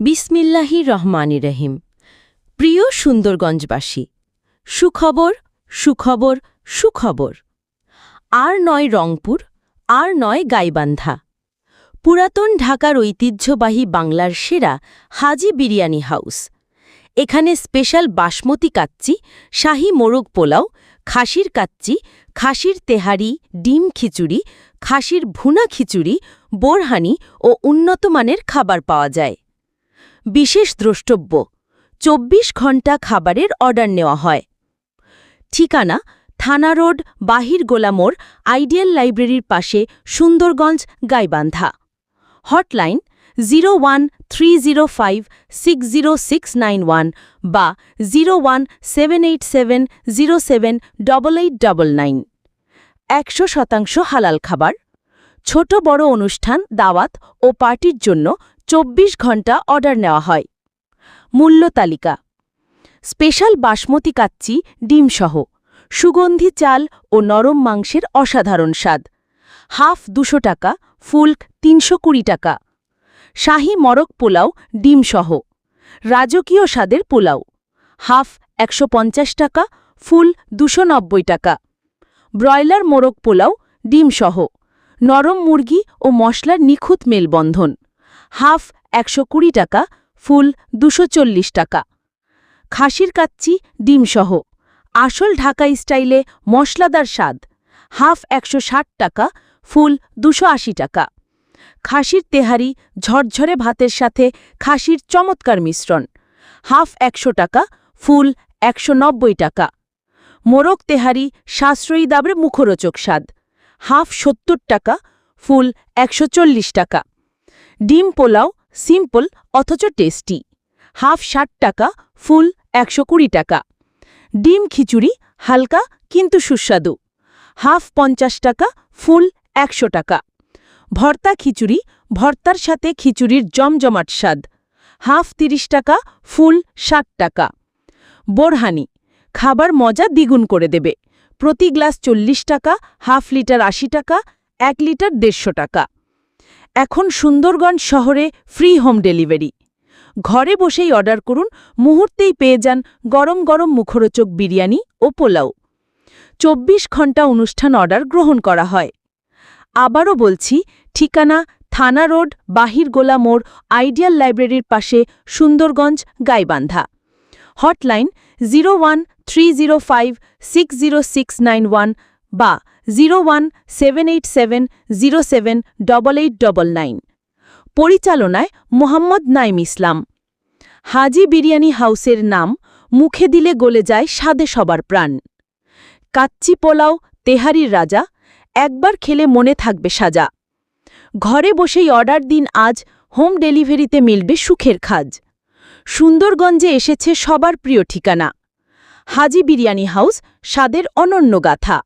বিসমিল্লাহি রহমানি রহিম। প্রিয় সুন্দরগঞ্জবাসী, সুখবর সুখবর সুখবর। আর নয় রংপুর, আর নয় গাইবান্ধা। পুরাতন ঢাকার ঐতিহ্যবাহী বাংলার সেরা হাজি বিরিয়ানি হাউস। এখানে স্পেশাল বাসমতি কাচ্চি, শাহী মোরগ পোলাও, খাসির কাচ্চি, খাসির তেহারি, ডিম খিচুড়ি, খাসির ভুনা খিচুড়ি, বোরহানি ও উন্নতমানের খাবার পাওয়া যায়। বিশেষ দ্রষ্টব্য, চব্বিশ ঘণ্টা খাবারের অর্ডার নেওয়া হয়। ঠিকানা, থানা রোড, বাহির গোলামোড় আইডিয়াল লাইব্রেরির পাশে Sundarganj, Gaibandha. Hotline, zero one three zero five six zero six nine one বা zero one seven eight seven zero seven double eight double nine. একশো শতাংশ হালাল খাবার, ছোট বড় অনুষ্ঠান, দাওয়াত ও পার্টির জন্য চব্বিশ ঘণ্টা অর্ডার নেওয়া হয়। মূল্য তালিকা। স্পেশাল বাসমতি কাচ্চি ডিমসহ সুগন্ধি চাল ও নরম মাংসের অসাধারণ স্বাদ। হাফ দুশো টাকা, ফুলক তিনশো কুড়ি টাকা। শাহী মরক পোলাও ডিমসহ রাজকীয় স্বাদের পোলাও। হাফ একশো পঞ্চাশ টাকা, ফুল দুশো টাকা। ব্রয়লার মোরগ পোলাও ডিমসহ নরম মুরগি ও মশলার নিখুঁত মেলবন্ধন। হাফ একশো কুড়ি টাকা, ফুল দুশো চল্লিশ টাকা। খাসির কাচ্চি, ডিমসহ। আসল ঢাকা স্টাইলে মশলাদার স্বাদ। হাফ একশো ষাট টাকা, ফুল দুশো আশি টাকা। খাসির তেহারি, ঝরঝরে ভাতের সাথে খাসির চমৎকার মিশ্রণ। হাফ একশো টাকা, ফুল একশো নব্বই টাকা। মোরগ তেহারি, সাশ্রয়ী দাবরে মুখরোচক স্বাদ। হাফ সত্তর টাকা, ফুল একশো চল্লিশ টাকা। ডিম পোলাও, সিম্পল, অথচ টেস্টি। হাফ ষাট টাকা, ফুল একশো কুড়ি টাকা। ডিম খিচুড়ি, হালকা কিন্তু সুস্বাদু। হাফ পঞ্চাশ টাকা, ফুল একশো টাকা। ভর্তা খিচুড়ি, ভর্তার সাথে খিচুড়ির জমজমাট স্বাদ। হাফ তিরিশ টাকা, ফুল ষাট টাকা। বোরহানি, খাবার মজা দ্বিগুণ করে দেবে। প্রতি গ্লাস চল্লিশ টাকা, হাফ লিটার আশি টাকা, এক লিটার দেড়শো টাকা। এখন সুন্দরগঞ্জ শহরে ফ্রি হোম ডেলিভারি ঘরে বসেই অর্ডার করুন, মুহূর্তেই পেয়ে যান গরম গরম মুখরোচক বিরিয়ানি ও পোলাও। চব্বিশ ঘণ্টা অনুষ্ঠান অর্ডার গ্রহণ করা হয়। আবারও বলছি, ঠিকানা থানা রোড, বাহির গোলা মোড়, আইডিয়াল লাইব্রেরির পাশে সুন্দরগঞ্জ, গাইবান্ধা। হটলাইন জিরো বা zero one seven eight seven zero seven double eight double nine পরিচালনায় মোহাম্মদ নাইম ইসলাম। হাজি বিরিয়ানি হাউসের নাম মুখে দিলে গলে যায় স্বাদে সবার প্রাণ। কাচ্চি পোলাও, তেহারির রাজা, একবার খেলে মনে থাকবে সাজা। ঘরে বসেই অর্ডার দিন আজ, হোম ডেলিভারিতে মিলবে সুখের খাজ। সুন্দরগঞ্জে এসেছে সবার প্রিয় ঠিকানা। হাজি বিরিয়ানি হাউস, স্বাদের অনন্য গাথা।